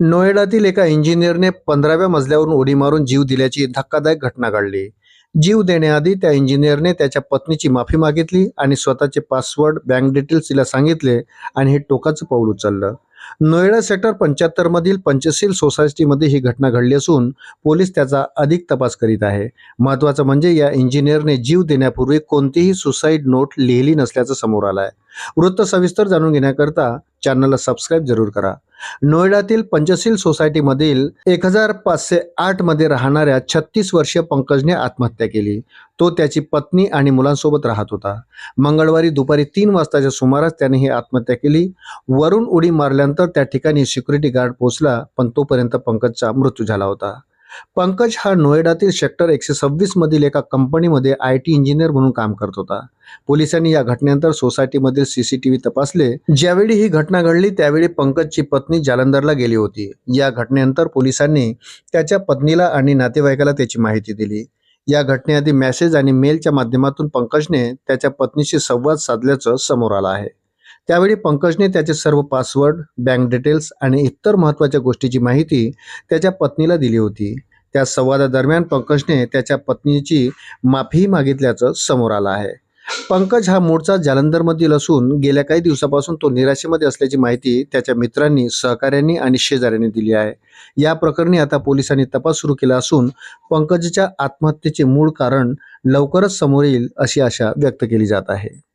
नोएडातील एका इंजिनियरने पंधराव्या मजल्यावरून उडी मारून जीव दिल्याची धक्कादायक घटना घडली. जीव देण्याआधी त्या इंजिनियरने त्याच्या पत्नीची माफी मागितली आणि स्वतःचे पासवर्ड बँक डिटेल्स तिला सांगितले आणि हे टोकाचं पाऊल उचललं. नोएडा सेक्टर पंच्याहत्तर मधील पंचशील सोसायटीमध्ये ही घटना घडली असून पोलीस त्याचा अधिक तपास करीत आहे. महत्वाचं म्हणजे या इंजिनियरने जीव देण्यापूर्वी कोणतीही सुसाईड नोट लिहिली नसल्याचं समोर आलं आहे वृत्त सविस्तर जाणून घेण्याकरता चॅनलला सबस्क्राईब जरूर करा. नोएडातील पंचशील सोसायटीमधील एक हजार पाचशे आठमध्ये राहणाऱ्या छत्तीस वर्षीय पंकजने आत्महत्या केली. तो त्याची पत्नी आणि मुलांसोबत राहत होता. मंगळवारी दुपारी तीन वाजताच्या सुमारास त्याने ही आत्महत्या केली. वरून उडी मारल्यानंतर त्या ठिकाणी सिक्युरिटी गार्ड पोहोचला पण तोपर्यंत पंकजचा मृत्यू झाला होता. पंकज हा नोएडातील सेक्टर एकशे सव्वीस मधील एका कंपनीमध्ये आय टी इंजिनियर म्हणून काम करत होता. पोलिसांनी या घटनेनंतर सोसायटीमधील सीसीटीव्ही तपासले. ज्यावेळी ही घटना घडली त्यावेळी पंकजची पत्नी जालंधरला गेली होती. या घटनेनंतर पोलिसांनी त्याच्या पत्नीला आणि नातेवाईकाला त्याची माहिती दिली. या घटनेआधी मेसेज आणि मेलच्या माध्यमातून पंकजने त्याच्या पत्नीशी संवाद साधल्याचं समोर आलं आहे. त्यावेळी पंकजने त्याचे सर्व पासवर्ड बँक डिटेल्स आणि इतर महत्त्वाच्या गोष्टीची माहिती त्याच्या पत्नीला दिली होती. त्या संवादादरम्यान पंकजने त्याच्या पत्नीची माफीही मागितल्याचं समोर आलं आहे. पंकज हा मूळचा जालंधरमधील असून गेल्या काही दिवसापासून तो निराशेमध्ये असल्याची माहिती त्याच्या मित्रांनी सहकाऱ्यांनी आणि शेजाऱ्यांनी दिली आहे. या प्रकरणी आता पोलिसांनी तपास सुरू केला असून पंकजच्या आत्महत्येचे मूळ कारण लवकरच समोर येईल अशी आशा व्यक्त केली जात आहे.